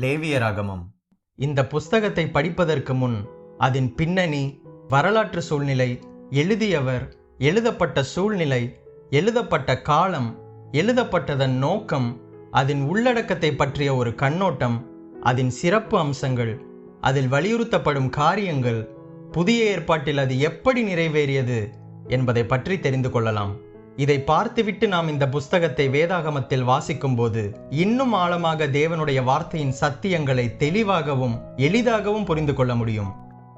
லேவியராகமம். இந்த புஸ்தகத்தை படிப்பதற்கு முன் அதன் பின்னணி வரலாற்று சூழ்நிலை எழுதியவர் எழுதப்பட்ட சூழ்நிலை எழுதப்பட்ட காலம் எழுதப்பட்டதன் நோக்கம் அதன் உள்ளடக்கத்தை பற்றிய ஒரு கண்ணோட்டம் அதன் சிறப்பு அம்சங்கள் அதில் வலியுறுத்தப்படும் காரியங்கள் புதிய ஏற்பாட்டில் அது எப்படி நிறைவேறியது என்பதை பற்றி தெரிந்து கொள்ளலாம். இதை பார்த்துவிட்டு நாம் இந்த புஸ்தகத்தை வேதாகமத்தில் வாசிக்கும்போது இன்னும் ஆழமாக தேவனுடைய வார்த்தையின் சத்தியங்களை தெளிவாகவும் எளிதாகவும் புரிந்து கொள்ள முடியும்.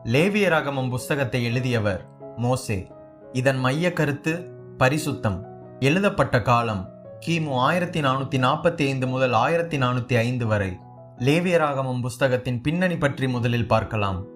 லேவியராகமம் புஸ்தகத்தை எழுதியவர் மோசே. இதன் மைய கருத்து பரிசுத்தம். எழுதப்பட்ட காலம் கிமு ஆயிரத்தி நானூற்றி நாற்பத்தி ஐந்து முதல் ஆயிரத்தி நானூற்றி ஐந்து வரை. லேவியராகமம் புஸ்தகத்தின் பின்னணி பற்றி முதலில் பார்க்கலாம்.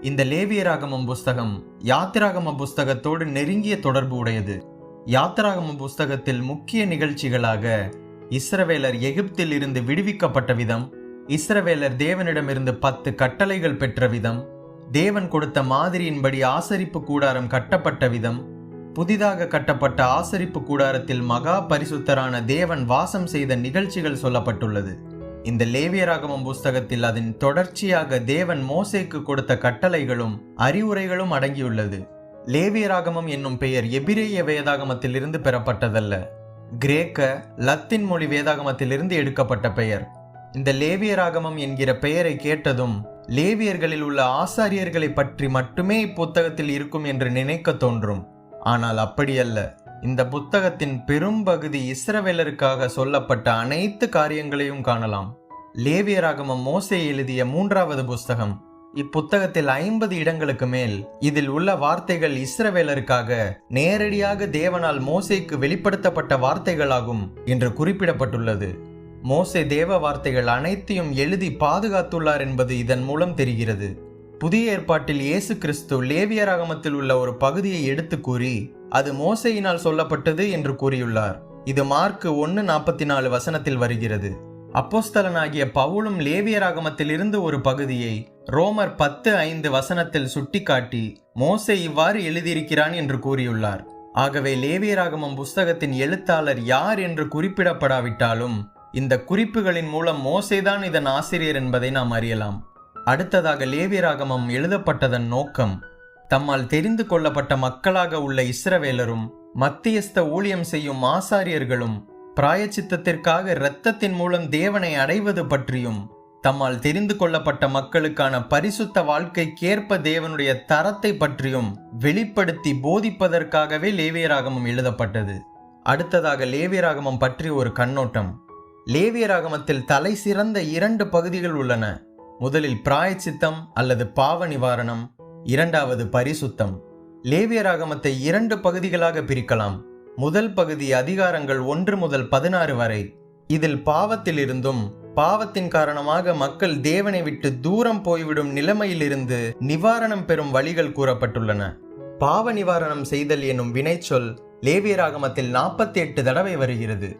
இந்த லேவியராகமம் புஸ்தகம் யாத்திராகம புஸ்தகத்தோடு நெருங்கிய தொடர்பு உடையது. யாத்திராகம புஸ்தகத்தில் முக்கிய நிகழ்ச்சிகளாக இஸ்ரவேலர் எகிப்தில் இருந்து விடுவிக்கப்பட்ட விதம் இஸ்ரவேலர் தேவனிடமிருந்து பத்து கட்டளைகள் பெற்ற விதம் தேவன் கொடுத்த மாதிரியின்படி ஆசரிப்பு கூடாரம் கட்டப்பட்ட விதம் புதிதாக கட்டப்பட்ட ஆசரிப்பு கூடாரத்தில் மகா பரிசுத்தரான தேவன் வாசம் செய்த நிகழ்ச்சிகள் சொல்லப்பட்டுள்ளது. இந்த லேவியராகமம் புஸ்தகத்தில் அதன் தொடர்ச்சியாக தேவன் மோசேக்கு கொடுத்த கட்டளைகளும் அறிவுரைகளும் அடங்கியுள்ளது. லேவியராகமம் என்னும் பெயர் எபிரேய வேதாகமத்திலிருந்து பெறப்பட்டதல்ல. கிரேக்க லத்தின் மொழி வேதாகமத்திலிருந்து எடுக்கப்பட்ட பெயர். இந்த லேவியராகமம் என்கிற பெயரை கேட்டதும் லேவியர்களில் உள்ள ஆசாரியர்களை பற்றி மட்டுமே இப்புத்தகத்தில் இருக்கும் என்று நினைக்க தோன்றும். ஆனால் அப்படியல்ல. இந்த புத்தகத்தின் பெரும்பகுதி இஸ்ரவேலருக்காக சொல்லப்பட்ட அனைத்து காரியங்களையும் காணலாம். லேவியராகமம் மோசே எழுதிய மூன்றாவது புஸ்தகம். இப்புத்தகத்தில் ஐம்பது இடங்களுக்கு மேல் இதில் உள்ள வார்த்தைகள் இஸ்ரவேலருக்காக நேரடியாக தேவனால் மோசைக்கு வெளிப்படுத்தப்பட்ட வார்த்தைகளாகும் என்று குறிப்பிடப்பட்டுள்ளது. மோசே தேவ வார்த்தைகள் அனைத்தையும் எழுதி பாதுகாத்துள்ளார் என்பது இதன் மூலம் தெரிகிறது. புதிய ஏற்பாட்டில் இயேசு கிறிஸ்து லேவியராகமத்தில் உள்ள ஒரு பகுதியை எடுத்து கூறி அது மோசையினால் சொல்லப்பட்டது என்று கூறியுள்ளார். இது மார்க்கு ஒன்று நாற்பத்தி நாலு வசனத்தில் வருகிறது. அப்போஸ்தலனாகிய பவுலும் லேவியராகமத்திலிருந்து ஒரு பகுதியை ரோமர் பத்து ஐந்து வசனத்தில் சுட்டிக்காட்டி மோசே இவ்வாறு எழுதியிருக்கிறான் என்று கூறியுள்ளார். ஆகவே லேவியராகமம் புஸ்தகத்தின் எழுத்தாளர் யார் என்று குறிப்பிடப்படாவிட்டாலும் இந்த குறிப்புகளின் மூலம் மோசேதான் இதன் ஆசிரியர் என்பதை நாம் அறியலாம். அடுத்ததாக லேவியராகமம் எழுதப்பட்டதன் நோக்கம் தம்மால் தெரிந்து கொள்ளப்பட்ட மக்களாக உள்ள இஸ்ரவேலரும் மத்தியஸ்த ஊழியம் செய்யும் ஆசாரியர்களும் பிராயச்சித்தத்திற்காக இரத்தத்தின் மூலம் தேவனை அடைவது பற்றியும் தம்மால் தெரிந்து கொள்ளப்பட்ட மக்களுக்கான பரிசுத்த வாழ்க்கைக்கேற்ப தேவனுடைய தரத்தை பற்றியும் வெளிப்படுத்தி போதிப்பதற்காகவே லேவியராகமம் எழுதப்பட்டது. அடுத்ததாக லேவியராகமம் பற்றி ஒரு கண்ணோட்டம். லேவியராகமத்தில் தலை சிறந்த இரண்டு பகுதிகள் உள்ளன. முதலில் பிராயச்சித்தம் அல்லது பாவ நிவாரணம் இரண்டாவது பரிசுத்தம். லேவியராகமத்தை இரண்டு பகுதிகளாக பிரிக்கலாம். முதல் பகுதி அதிகாரங்கள் ஒன்று முதல் பதினாறு வரை. இதில் பாவத்திலிருந்தும் பாவத்தின் காரணமாக மக்கள் தேவனை விட்டு தூரம் போய்விடும் நிலைமையிலிருந்து நிவாரணம் பெறும் வழிகள் கூறப்பட்டுள்ளன. பாவ நிவாரணம் செய்தல் எனும் வினைச்சொல் லேவியராகமத்தில் நாற்பத்தி எட்டு தடவை வருகிறது.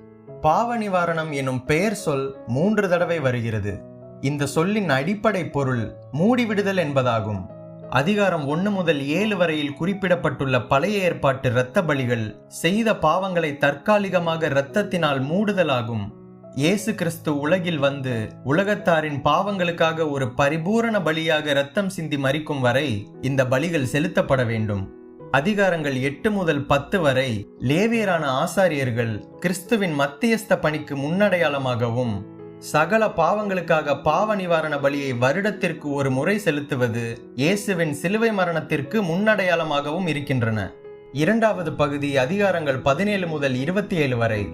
பாவ நிவாரணம் எனும் பெயர் சொல் மூன்று தடவை வருகிறது. இந்த சொல்லின் அடிப்படை பொருள் மூடிவிடுதல் என்பதாகும். அதிகாரம் ஒன்று முதல் ஏழு வரையில் குறிப்பிடப்பட்டுள்ள பழைய ஏற்பாட்டு இரத்த பலிகள் செய்த பாவங்களை தற்காலிகமாக இரத்தத்தினால் மூடுதலாகும். இயேசு கிறிஸ்து உலகில் வந்து உலகத்தாரின் பாவங்களுக்காக ஒரு பரிபூரண பலியாக ரத்தம் சிந்தி மறிக்கும் வரை இந்த பலிகள் செலுத்தப்பட வேண்டும். அதிகாரங்கள் எட்டு முதல் பத்து வரை லேவியரான ஆசாரியர்கள் கிறிஸ்துவின் மத்தியஸ்த பணிக்கு முன்னடையாளமாகவும் சகல பாவங்களுக்காக பாவ நிவாரண பலியை வருடத்திற்கு ஒரு முறை செலுத்துவது இயேசுவின் சிலுவை மரணத்திற்கு முன்னடையாளமாகவும் இருக்கின்றன. இரண்டாவது பகுதி அதிகாரங்கள் பதினேழு முதல் இருபத்தி ஏழு வரை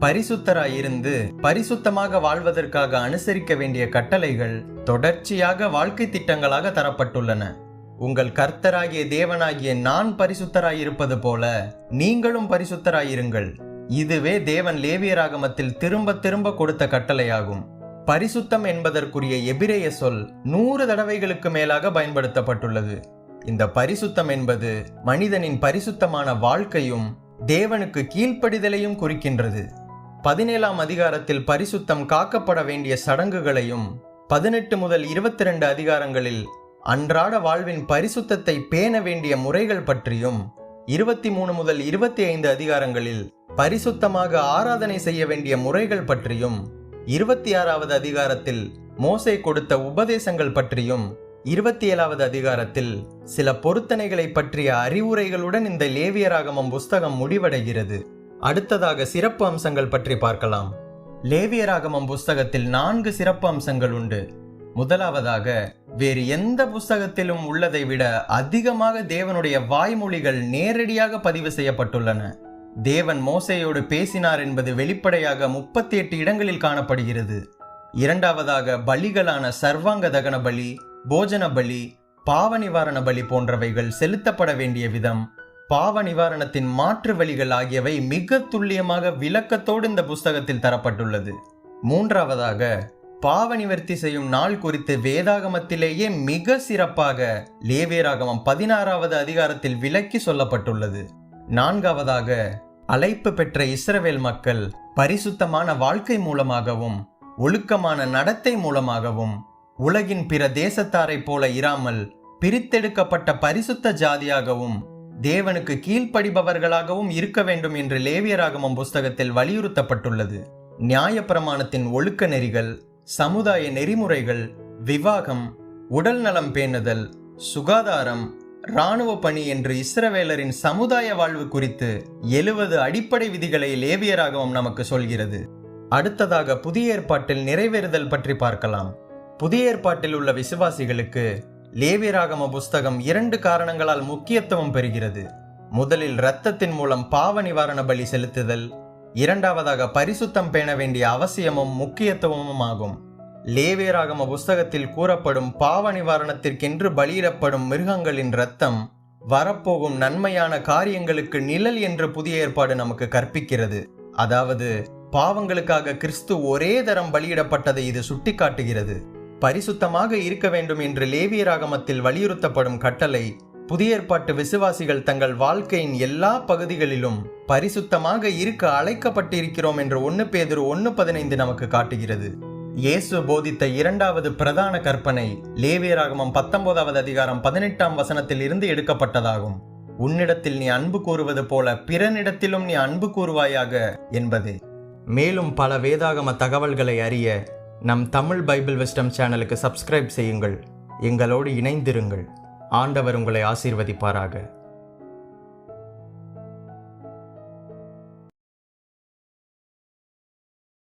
பரிசுத்தராயிருந்து பரிசுத்தமாக வாழ்வதற்காக அனுசரிக்க வேண்டிய கட்டளைகள் தொடர்ச்சியாக வாழ்க்கை திட்டங்களாக தரப்பட்டுள்ளன. உங்கள் கர்த்தராகிய தேவனாகிய நான் பரிசுத்தராய் இருப்பது போல நீங்களும் பரிசுத்தராயிருங்கள். இதுவே தேவன் லேவியராகமத்தில் திரும்ப திரும்ப கொடுத்த கட்டளையாகும். பரிசுத்தம் என்பதற்குரிய எபிரேய சொல் நூறு தடவைகளுக்கு மேலாக பயன்படுத்தப்பட்டுள்ளது. இந்த பரிசுத்தம் என்பது மனிதனின் பரிசுத்தமான வாழ்க்கையும் தேவனுக்கு கீழ்ப்படிதலையும் குறிக்கின்றது. பதினேழாம் அதிகாரத்தில் பரிசுத்தம் காக்கப்பட வேண்டிய சடங்குகளையும் பதினெட்டு முதல் இருபத்தி ரெண்டு அதிகாரங்களில் அன்றாட வாழ்வின் பரிசுத்தத்தை பேண வேண்டிய முறைகள் பற்றியும் இருபத்தி மூணு முதல் இருபத்தி ஐந்து அதிகாரங்களில் பரிசுத்தமாக ஆராதனை செய்ய வேண்டிய முறைகள் பற்றியும் இருபத்தி ஆறாவது அதிகாரத்தில் மோசை கொடுத்த உபதேசங்கள் பற்றியும் இருபத்தி ஏழாவது அதிகாரத்தில் சில பொருத்தனைகளை பற்றிய அறிவுரைகளுடன் இந்த லேவியராகமம் புஸ்தகம் முடிவடைகிறது. அடுத்ததாக சிறப்பு அம்சங்கள் பற்றி பார்க்கலாம். லேவியராகமம் புஸ்தகத்தில் நான்கு சிறப்பு அம்சங்கள் உண்டு. முதலாவதாக வேறு எந்த புஸ்தகத்திலும் உள்ளதை விட அதிகமாக தேவனுடைய வாய்மொழிகள் நேரடியாக பதிவு செய்யப்பட்டுள்ளன. தேவன் மோசையோடு பேசினார் என்பது வெளிப்படையாக முப்பத்தி எட்டு இடங்களில் காணப்படுகிறது. இரண்டாவதாக பலிகளான சர்வாங்க தகன பலி போஜன பலி பாவ நிவாரண பலி போன்றவைகள் செலுத்தப்பட வேண்டிய விதம். பாவ நிவாரணத்தின் மாற்று வழிகள் ஆகியவை மிக துல்லியமாக விளக்கத்தோடு இந்த புஸ்தகத்தில் தரப்பட்டுள்ளது. மூன்றாவதாக பாவ நிவர்த்தி செய்யும் நாள் குறித்து வேதாகமத்திலேயே மிக சிறப்பாக லேவேராகமம் பதினாறாவது அதிகாரத்தில் விளக்கி சொல்லப்பட்டுள்ளது. நான்காவதாக அழைப்பு பெற்ற இஸ்ரவேல் மக்கள் பரிசுத்தமான வாழ்க்கை மூலமாகவும் ஒழுக்கமான நடத்தை மூலமாகவும் உலகின் பிற தேசத்தாரைப் போல இராமல் பிரித்தெடுக்கப்பட்ட பரிசுத்த ஜாதியாகவும் தேவனுக்கு கீழ்ப்படிபவர்களாகவும் இருக்க வேண்டும் என்று லேவியராகமம் புஸ்தகத்தில் வலியுறுத்தப்பட்டுள்ளது. நியாயப்பிரமாணத்தின் ஒழுக்க நெறிகள் சமுதாய நெறிமுறைகள் விவாகம் உடல் நலம் பேணுதல் சுகாதாரம் இராணுவ பணி என்று இஸ்ரவேலரின் சமுதாய வாழ்வு குறித்து எழுவது அடிப்படை விதிகளை லேவியராகவும் நமக்கு சொல்கிறது. அடுத்ததாக புதிய ஏற்பாட்டில் நிறைவேறுதல் பற்றி பார்க்கலாம். புதிய ஏற்பாட்டில் உள்ள விசுவாசிகளுக்கு லேவியராகம புஸ்தகம் இரண்டு காரணங்களால் முக்கியத்துவம் பெறுகிறது. முதலில் இரத்தத்தின் மூலம் பாவ நிவாரண பலி செலுத்துதல் இரண்டாவதாக பரிசுத்தம் பேண வேண்டிய அவசியமும் முக்கியத்துவமும் ஆகும். லேவியராகம புஸ்தகத்தில் கூறப்படும் பாவ நிவாரணத்திற்கென்று பலியிடப்படும் மிருகங்களின் இரத்தம் வரப்போகும் நன்மையான காரியங்களுக்கு நிழல் என்று புதிய ஏற்பாடு நமக்கு கற்பிக்கிறது. அதாவது பாவங்களுக்காக கிறிஸ்து ஒரே தரம் பலியிடப்பட்டதை இது சுட்டிக்காட்டுகிறது. பரிசுத்தமாக இருக்க வேண்டும் என்று லேவியராகமத்தில் வலியுறுத்தப்படும் கட்டளை புதிய ஏற்பாட்டு விசுவாசிகள் தங்கள் வாழ்க்கையின் எல்லா பகுதிகளிலும் பரிசுத்தமாக இருக்க அழைக்கப்பட்டிருக்கிறோம் என்று ஒன்னு பேதர் ஒன்னு பதினைந்து நமக்கு காட்டுகிறது. இயேசு போதித்த இரண்டாவது பிரதான கற்பனை லேவியராகமம் பத்தொன்பதாவது அதிகாரம் பதினெட்டாம் வசனத்தில் இருந்து எடுக்கப்பட்டதாகும். உன்னிடத்தில் நீ அன்பு கூறுவது போல பிறனிடத்திலும் நீ அன்பு கூறுவாயாக என்பது. மேலும் பல வேதாகம தகவல்களை அறிய நம் தமிழ் பைபிள் விஸ்டம் சேனலுக்கு சப்ஸ்கிரைப் செய்யுங்கள். எங்களோடு இணைந்திருங்கள். ஆண்டவர் உங்களை ஆசீர்வதிப்பாராக.